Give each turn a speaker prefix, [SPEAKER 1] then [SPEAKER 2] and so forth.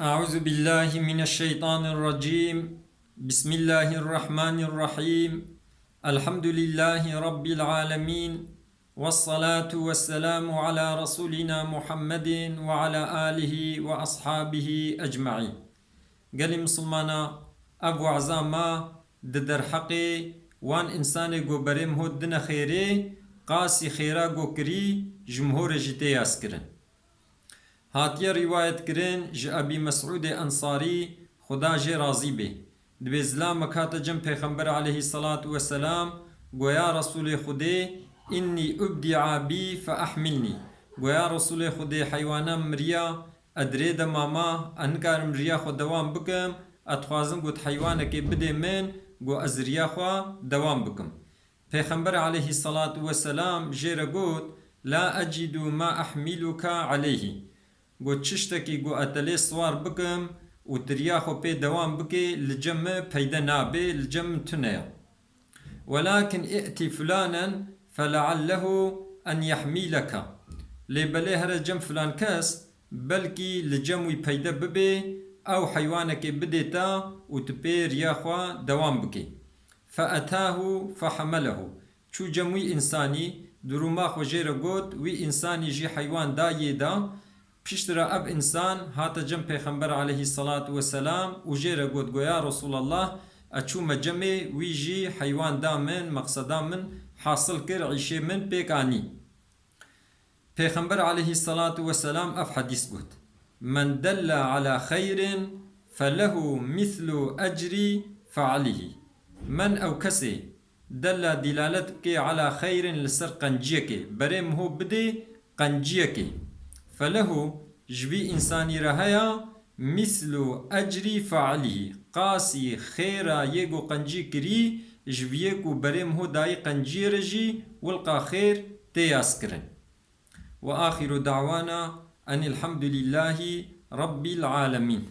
[SPEAKER 1] Euzu billahi mineşşeytanirracim. Bismillahirrahmanirrahim. Elhamdülillahi rabbil alamin. Ves salatu vesselamu ala rasulina Muhammedin ve ala alihi ve ashabihi ecmaîn. Geli Müslümana, ebu azama di derhaqê wan insanê goberêm hod dine xêrê, qasî xêra gokirî, jimhorê jî tê yas. هاتیە ڕیواەتگرن ji ئەبی مەسعودێ ئەنساری خدا ژێ رازی بێ. دبێ زلام مەکاتە جم پێخەمبەر عليهەیهی سەلات وەسەسلام گویا ڕسوولێ خودێ ئینی ئوبدی عبی فەحملنی گویا ڕسوولێ خودێ حیوانە مریا ئەدرێ دە ماما ئەنکارم ژیا خۆ دەوام بکەم ئەتخوازم گوت حیوانەکەی بدێ من گۆ ئەزریاخوا دەوام بکەم پێخەمبەر عليهەیهی سەلات وەسەسلام ژێرە گوت لا أجد ما أحملك عليه گو چشتکی گو اتلی سوار بکم و دریا خو پی دوام بکی لجم پیدا نابه لجم تنیا ولكن ائتي فلانا فلعله ان يحملك لبلي هر جم فلان كاس بلكي لجم پیدا ببي او حيوانك بديتا و تبي رياخوا دوام بكي فأتاه فحمله چو جموي انساني دروما خو جيره گوت وي انساني جي حيوان دا يدا پشترا اب انسان هات جم پیغمبر علیه الصلاة والسلام و جیره گود گویا رسول الله اچو مجمع ویجی حیوان دا من مقصدا من حاصل کر عیشه من پیکانی پیغمبر علیه الصلاة والسلام اف حدیث بود من دل على خير فله مثل أجر فعله من أو كسي دل دلالتك على خير لسر قنجيك بريم هو بدي felehu jvi insani rahaya mislu ecri faalihi qasi khira yego qanci kiri jviye ku berem hu dai qanci reji ulqa khir teyas kirin ve ahiru davana enilhamdülillahi rabbil alemin